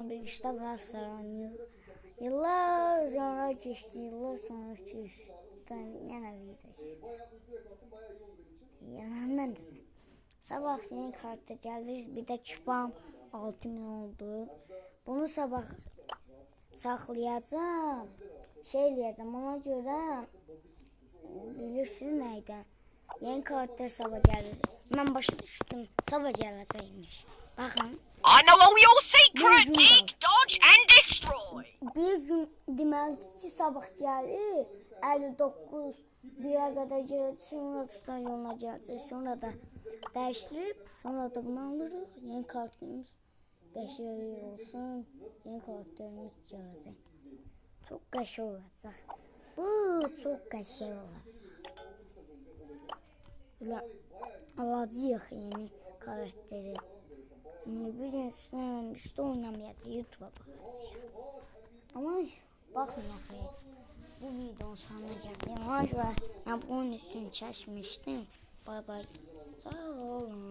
bir işte Brawl. Yıllar sonra geçti, yıllar sonra küçükten yine video çekeceğiz. Yanından dedim. Sabah yeni kartta geldi, bir de çupam 6000 oldu. Bunu sabah saklayacağım. Şey eləyəcəm, ona görə bilirsiniz neydi? Yeni kartlar sabah gelir. Ben başa düştüm, sabah gələcəkmiş. Baxın. I know all your secrets. Dig, dodge, and destroy. Bir gün deməli ki, sabah gəlir. 59 birə qədər gəlir, sonra stadionuna gələcək, sonra da dəyişdirib, sonra da bunu alırıq. Yeni kartımız qəşəng olsun. Yeni kartlarımız gələcək. Çox qəşəng olacaq. Bu çox qəşəng olacaq. Belə alacağıq yeni karakteri. Şimdi bir gün üstüne işte oynamayacağız. YouTube'a bakacağız. Ama bakın bakayım. Bu sonuna geldim. Ona göre ben bunun üstünü çeşmiştim. Bay bay. Sağ olun.